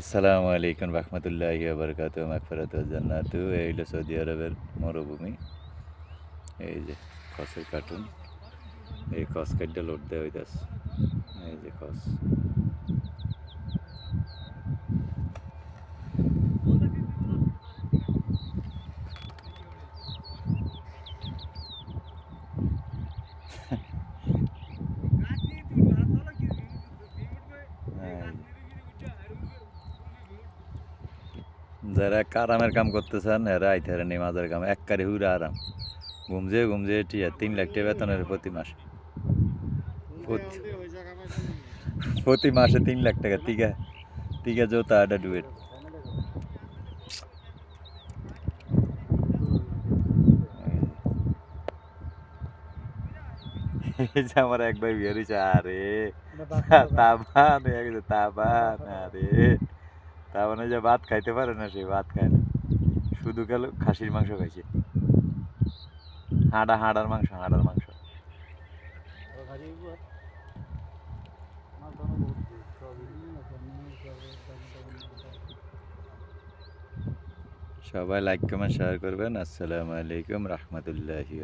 আসসালামু আলাইকুম রহমতুল্লাহি বরকাত মাকফরাত জান্নাত। এই হলো সৌদি আরবের মরুভূমি। এই যে খসের কার্টুন। এই খস কাটটা লোড দেওয়া হইতাছে। এই যে খস। যারা এক আরামের কাম করতেছেন এরা আইতে হারে নেই মাজার কাম। এক কারি হুরা আরাম। ঘুমজে ঘুমজে টিয়া তিন লাখ টাকা বেতনের প্রতি মাসে। প্রতি- মাসে তিন লাখ টাকা। তিগা তিগা জোতা আডা ডুয়েট। আমার এক ভাই বিয়ে আরে। তাবান তাবান আরে। তাবান মানে যে ভাত খাইতে পারে না, সে ভাত খায় না। শুধু গেল খাসির মাংস খাইছে। হাঁড়া, হাঁড়ার মাংস হাঁড়ার মাংস। সবাই লাইক কমেন্ট শেয়ার করবেন। আসসালামু আলাইকুম, রহমতুল্লাহি